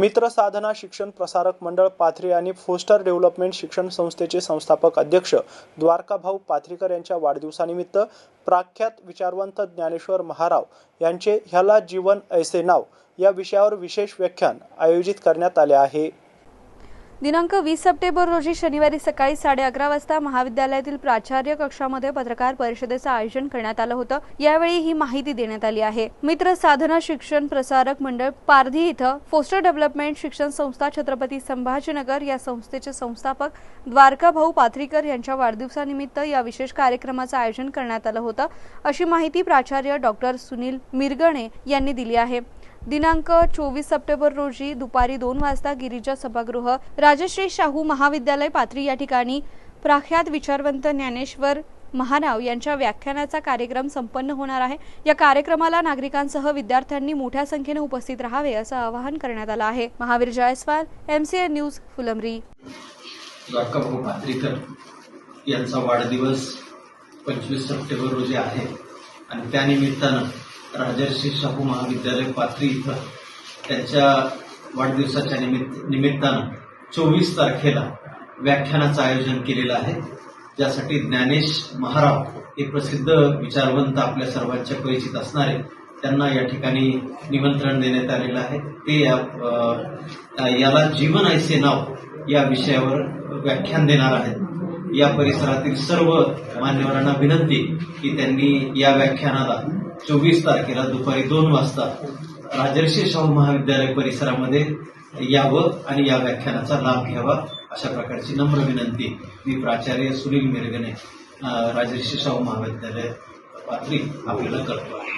मित्र साधना शिक्षण प्रसारक मंडळ पाथरी आणि फोस्टर डेव्हलपमेंट शिक्षण संस्थेचे संस्थापक अध्यक्ष द्वारकाभाऊ पाथरीकर यांच्या वाढदिवसानिमित्त प्राख्यात विचारवंत ज्ञानेश्वर महाराव यांचे ह्याला जीवन ऐसे नाव या विषयावर विशेष व्याख्यान आयोजित करण्यात आले आहे. दिनांक वीस सप्टेंबर रोजी शनिवारी सकाळी साडे अकरा वाजता महाविद्यालयातील प्राचार्य कक्षामध्ये पत्रकार परिषदेचं आयोजन करण्यात आलं होतं. यावेळी ही माहिती देण्यात आली आहे. मित्र साधना शिक्षण प्रसारक मंडळ पारधी इथं फोस्टर डेव्हलपमेंट शिक्षण संस्था छत्रपती संभाजीनगर या संस्थेचे संस्थापक द्वारका भाऊ पाथरीकर यांच्या वाढदिवसानिमित्त या विशेष कार्यक्रमाचं आयोजन करण्यात आलं होतं. अशी माहिती प्राचार्य डॉक्टर सुनील मिरगणे यांनी दिली आहे. दिनांक चोवीस सप्टेंबर रोजी दुपारी दोन वाजता गिरिजा सभागृह राजश्री शाहू महाविद्यालय पात्री या ठिकाणी प्रख्यात विचारवंत ज्ञानेश्वर महाराव यांच्या व्याख्यानाचा कार्यक्रम संपन्न होणार आहे. या कार्यक्रमाला नागरिकांसह विद्यार्थ्यांनी मोठ्या संख्येने उपस्थित राहावे असं आवाहन करण्यात आलं आहे. Mahavir Jaiswal MCA news Phulambri. Patrikar यांचा वाढदिवस पंचवीस सप्टेंबर रोजी आहे आणि त्यानिमित्तानं राजर्षी शाहू महाविद्यालय पाथरी इथं त्यांच्या वाढदिवसाच्या निमित्त निमित्तानं चोवीस तारखेला व्याख्यानाचं आयोजन केलेलं आहे. ज्यासाठी ज्ञानेश महाराव हे प्रसिद्ध विचारवंत आपल्या सर्वांच्या परिचित असणारे त्यांना या ठिकाणी निमंत्रण देण्यात आलेलं आहे. ते या याला जीवन ऐसे नाव या विषयावर व्याख्यान देणार आहेत. या परिसरातील सर्व मान्यवरांना विनंती की त्यांनी या व्याख्यानाला चोवीस तारखेला दुपारी दोन वाजता राजर्षी शाहू महाविद्यालय परिसरामध्ये यावं आणि या व्याख्यानाचा लाभ घ्यावा अशा प्रकारची नम्र विनंती मी प्राचार्य सुनील मिरगणे राजर्षी शाहू महाविद्यालय पात्री आपल्याला करतो आहे.